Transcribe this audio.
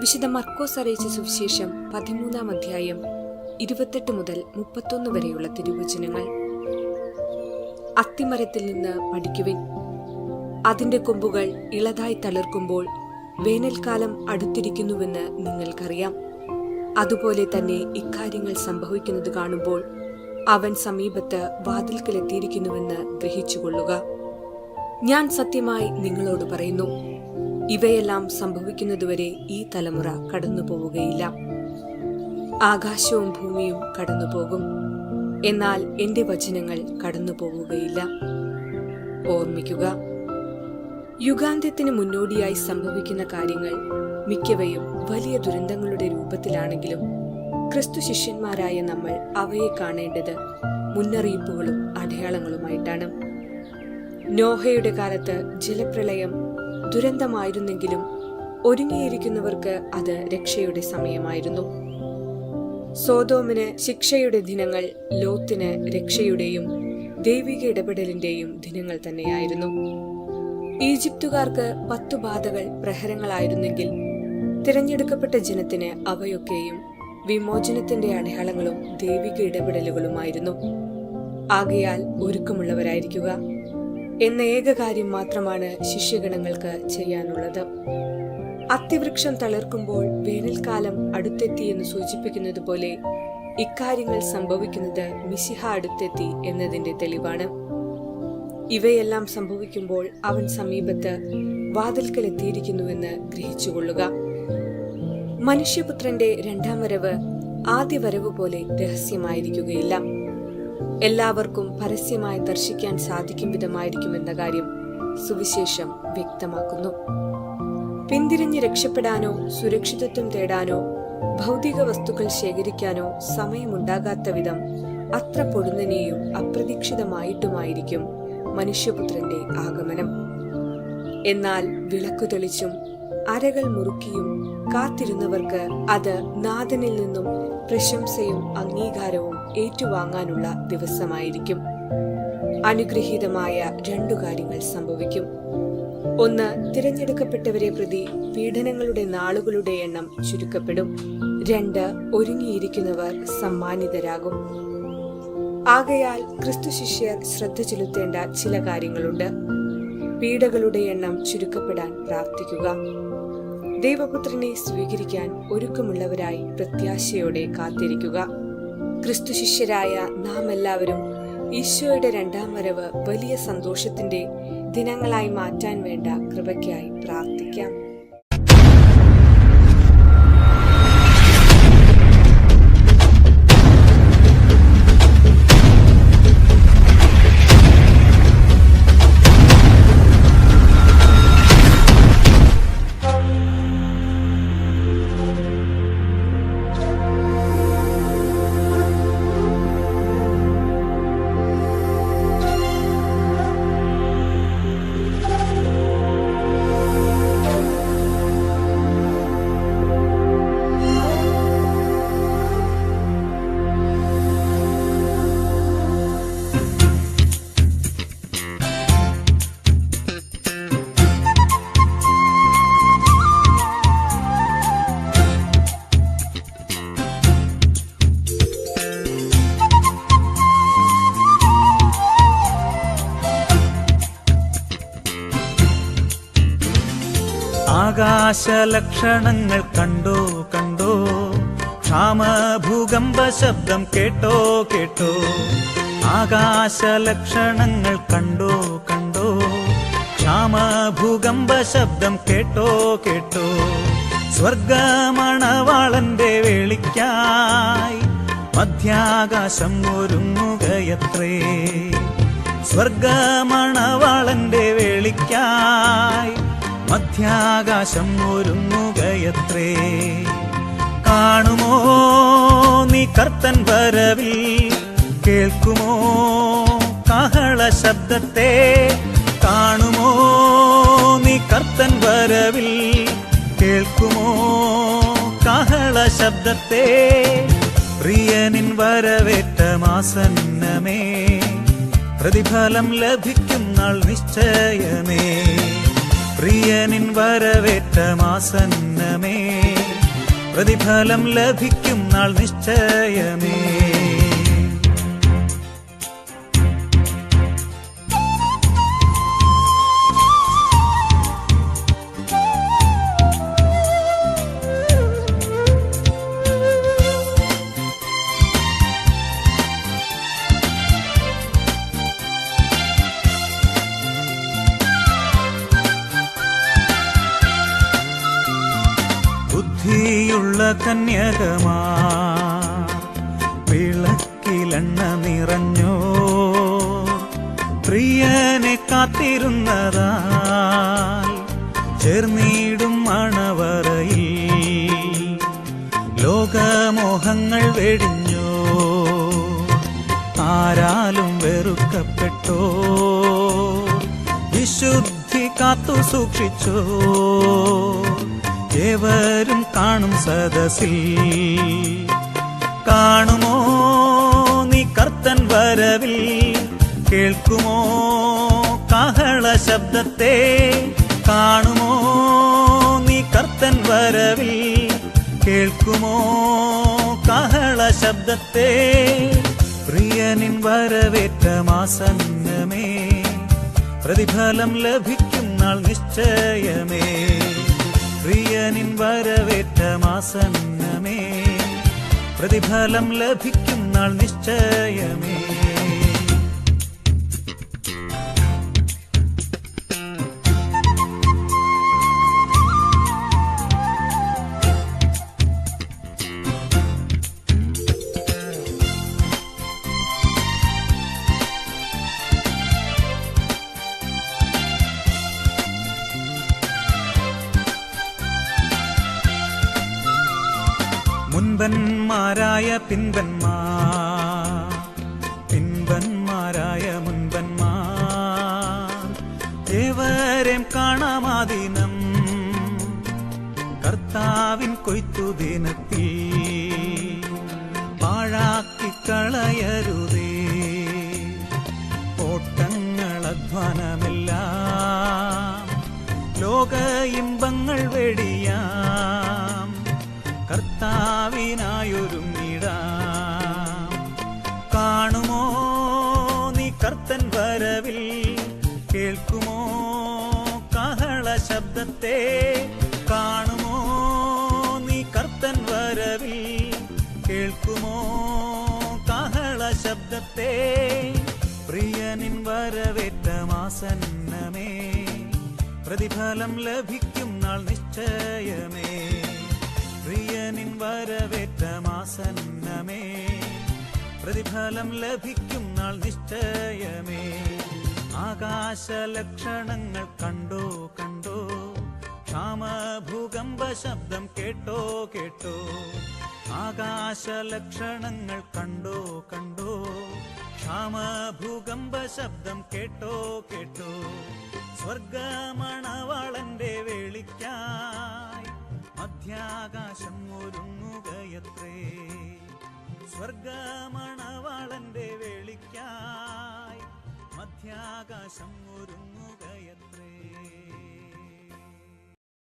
വിശുദ്ധ മർക്കോസ് അറിയിച്ച സുവിശേഷം പതിമൂന്നാം അധ്യായം ഇരുപത്തെട്ട് മുതൽ മുപ്പത്തൊന്ന് വരെയുള്ള തിരുവചനങ്ങൾ. അത്തിമരത്തിൽ നിന്ന് പഠിക്കുവിൻ അതിന്റെ കൊമ്പുകൾ ഇളതായി തളിർക്കുമ്പോൾ വേനൽക്കാലം അടുത്തിരിക്കുന്നുവെന്ന് നിങ്ങൾക്കറിയാം. അതുപോലെ തന്നെ ഇക്കാര്യങ്ങൾ സംഭവിക്കുന്നത് കാണുമ്പോൾ അവൻ സമീപത്ത് വാതിൽക്കലെത്തിയിരിക്കുന്നുവെന്ന് ഗ്രഹിച്ചുകൊള്ളുക. ഞാൻ സത്യമായി നിങ്ങളോട് പറയുന്നു ഇവയെല്ലാം സംഭവിക്കുന്നതുവരെ ഈ തലമുറ കടന്നു പോവുകയില്ല. ആകാശവും ഭൂമിയും കടന്നുപോകും എന്നാൽ എന്റെ വചനങ്ങൾ കടന്നു പോവുകയില്ല. ഓർമ്മിക്കുക യുഗാന്ത്യത്തിന് മുന്നോടിയായി സംഭവിക്കുന്ന കാര്യങ്ങൾ മിക്കവയും വലിയ ദുരന്തങ്ങളുടെ രൂപത്തിലാണെങ്കിലും ക്രിസ്തു ശിഷ്യന്മാരായ നമ്മൾ അവയെ കാണേണ്ടത് മുന്നറിയിപ്പുകളും അടയാളങ്ങളുമായിട്ടാണ്. നോഹയുടെ കാലത്ത് ജലപ്രളയം ദുരന്തമായിരുന്നെങ്കിലും ഒരുങ്ങിയിരിക്കുന്നവർക്ക് അത് രക്ഷയുടെ സമയമായിരുന്നു. സോതോമിന് ശിക്ഷയുടെ ദിനങ്ങൾ ലോത്തിന് രക്ഷയുടെയും ദൈവിക ഇടപെടലിന്റെയും ദിനങ്ങൾ തന്നെയായിരുന്നു. ഈജിപ്തുകാർക്ക് പത്തു ബാധകൾ പ്രഹരങ്ങളായിരുന്നെങ്കിൽ തിരഞ്ഞെടുക്കപ്പെട്ട ജനത്തിന് അവയൊക്കെയും വിമോചനത്തിന്റെ അടയാളങ്ങളും ദൈവിക ഇടപെടലുകളുമായിരുന്നു. ആകയാൽ ഒരുക്കമുള്ളവരായിരിക്കുക. എന്ന ഏക കാര്യം മാത്രമാണ് ശിഷ്യഗണങ്ങൾക്ക് ചെയ്യാനുള്ളത്. അത്തിവൃക്ഷം തളിർക്കുമ്പോൾ വേനൽക്കാലം അടുത്തെത്തി എന്ന് സൂചിപ്പിക്കുന്നത് പോലെ ഇക്കാര്യങ്ങൾ സംഭവിക്കുന്നത് മിശിഹ അടുത്തെത്തി എന്നതിന്റെ തെളിവാണ്. ഇവയെല്ലാം സംഭവിക്കുമ്പോൾ അവൻ സമീപത്ത് വാതിൽക്കൽ എത്തിയിരിക്കുന്നുവെന്ന് ഗ്രഹിച്ചുകൊള്ളുക. മനുഷ്യപുത്രന്റെ രണ്ടാം വരവ് ആദ്യ വരവ് പോലെ രഹസ്യമായിരിക്കുകയില്ല. എല്ലാവർക്കും പരസ്യമായി ദർശിക്കാൻ സാധിക്കും വിധമായിരിക്കും എന്ന കാര്യം സുവിശേഷം വ്യക്തമാക്കുന്നു. പിന്തിരിഞ്ഞ് രക്ഷപ്പെടാനോ സുരക്ഷിതത്വം തേടാനോ ഭൗതിക വസ്തുക്കൾ ശേഖരിക്കാനോ സമയമുണ്ടാകാത്ത വിധം അത്ര പൊടുന്നനെയും അപ്രതീക്ഷിതമായിട്ടുമായിരിക്കും മനുഷ്യപുത്രന്റെ ആഗമനം. എന്നാൽ വിളക്കു തെളിച്ചും അരകൾ മുറുക്കിയും കാത്തിരുന്നവർക്ക് അത് നാഥനിൽ നിന്നും പ്രശംസയും അംഗീകാരവും ഏറ്റുവാങ്ങാനുള്ള ദിവസമായിരിക്കും. അനുഗ്രഹീതമായ രണ്ടു കാര്യങ്ങൾ സംഭവിക്കും. ഒന്ന് തിരഞ്ഞെടുക്കപ്പെട്ടവരെ പ്രതി പീഡനങ്ങളുടെ നാളുകളുടെ എണ്ണം ചുരുക്കപ്പെടും. രണ്ട് ഒരുങ്ങിയിരിക്കുന്നവർ സമ്മാനിതരാകും. ആകയാൽ ക്രിസ്തു ശിഷ്യർ ശ്രദ്ധ ചെലുത്തേണ്ട ചില കാര്യങ്ങളുണ്ട്. പീഡകളുടെ എണ്ണം ചുരുക്കപ്പെടാൻ പ്രാർത്ഥിക്കുക. ദൈവപുത്രനെ സ്വീകരിക്കാൻ ഒരുക്കമുള്ളവരായി പ്രത്യാശയോടെ കാത്തിരിക്കുക. ക്രിസ്തു ശിഷ്യരായ നാം എല്ലാവരും ഈശോയുടെ രണ്ടാം വരവ് വലിയ സന്തോഷത്തിന്റെ ദിനങ്ങളായി മാറ്റാൻ വേണ്ട കൃപയ്ക്കായി പ്രാർത്ഥിക്കാം. ആകാശലക്ഷണങ്ങൾ കണ്ടോ കണ്ടോ? ക്ഷാമഭൂകമ്പ ശബ്ദം കേട്ടോ കേട്ടോ? ആകാശലക്ഷണങ്ങൾ കണ്ടോ കണ്ടോ? ക്ഷാമഭൂകമ്പ ശബ്ദം കേട്ടോ കേട്ടോ? സ്വർഗമണവാളന്റെ വേളിക്കായി മധ്യാകാശം ഒരുങ്ങുകയത്രേ. സ്വർഗമണവാളന്റെ മധ്യാകാശം ഒരുങ്ങുകയത്രേ. കാണുമോ നീ കർത്തൻ വരവിൽ? കേൾക്കുമോ കഹള ശബ്ദത്തെ? കാണുമോ നീ കർത്തൻ വരവിൽ? കേൾക്കുമോ കഹള ശബ്ദത്തെ? പ്രിയനിൻ വരവേറ്റ മാസന്നമേ. പ്രതിഫലം ലഭിക്കും നാൾ നിശ്ചയമേ. പ്രിയനിൻ വരവേറ്റ മാസന്നമേ. പ്രതിഫലം ലഭിക്കും നാൾ നിശ്ചയമേ. ബുദ്ധിയുള്ള കന്യകമാ. വിളക്കിലെണ്ണ നിറഞ്ഞോ. പ്രിയനെ കാത്തിരുന്നതാ. ചേർന്നിടും മണവറയിൽ. ലോകമോഹങ്ങൾ വെടിഞ്ഞോ. ആരാലും വെറുക്കപ്പെട്ടോ. വിശുദ്ധി കാത്തു സൂക്ഷിച്ചോ. ഏവരും കാണും സദസിൽ കാണുമോ നീ കർത്തൻ വരവിൽ? കേൾക്കുമോ കാഹള ശബ്ദത്തെ? കാണുമോ നീ കർത്തൻ വരവിൽ? കേൾക്കുമോ കാഹള ശബ്ദത്തെ? പ്രിയനിൻ വരവേറ്റ മാസന്നമേ പ്രതിഫലം ലഭിക്കും നാൾ നിശ്ചയമേ. പ്രിയനിൻ വരവേറ്റ മാസന്നമേ. പ്രതിഫലം ലഭിക്കും നിശ്ചയമേ. മുൻപന്മാരായ പിൻപന്മാ പിൻപന്മാരായ മുൻപന്മാ ഏവരെയും കാണാമാദിനം കർത്താവിൻ കൊയ്ത്തു ദിനത്തിൽ പാഴാക്കി കളയരുതേ. ഓട്ടങ്ങൾ അധ്വാനമെല്ലാം ലോക ഇമ്പങ്ങൾ വെടിയാം. കർത്തൻ വരവിൽ കേൾക്കുമോ? കഹള ശബ്ദത്തെ കാണുമോ? നീ കർത്തൻ വരവിൽ കേൾക്കുമോ? കഹള ശബ്ദത്തെ പ്രിയനിൻ വരവേറ്റ മാസന്നമേ. പ്രതിഫലം ലഭിക്കും നാൾ നിശ്ചയമേ. പ്രിയനിൻ വരവേറ്റ മാസന്നമേ. പ്രതിഫലം ലഭിക്കും നാൾ നിശ്ചയമേ. ആകാശ ലക്ഷണങ്ങൾ കണ്ടോ കണ്ടോ. ക്ഷാമ ഭൂകമ്പ ശബ്ദം കേട്ടോ കേട്ടോ. ആകാശ ലക്ഷണങ്ങൾ കണ്ടോ കണ്ടോ. ക്ഷാമ ഭൂകമ്പ ശബ്ദം കേട്ടോ കേട്ടോ. സ്വർഗമണവാളന്റെ വേളിക്കായി മധ്യാകാശം ഒരുങ്ങുകയത്രേ. സ്വർഗമണവാളന്റെ വേളിക്കായി മധ്യാകാശം ഒരു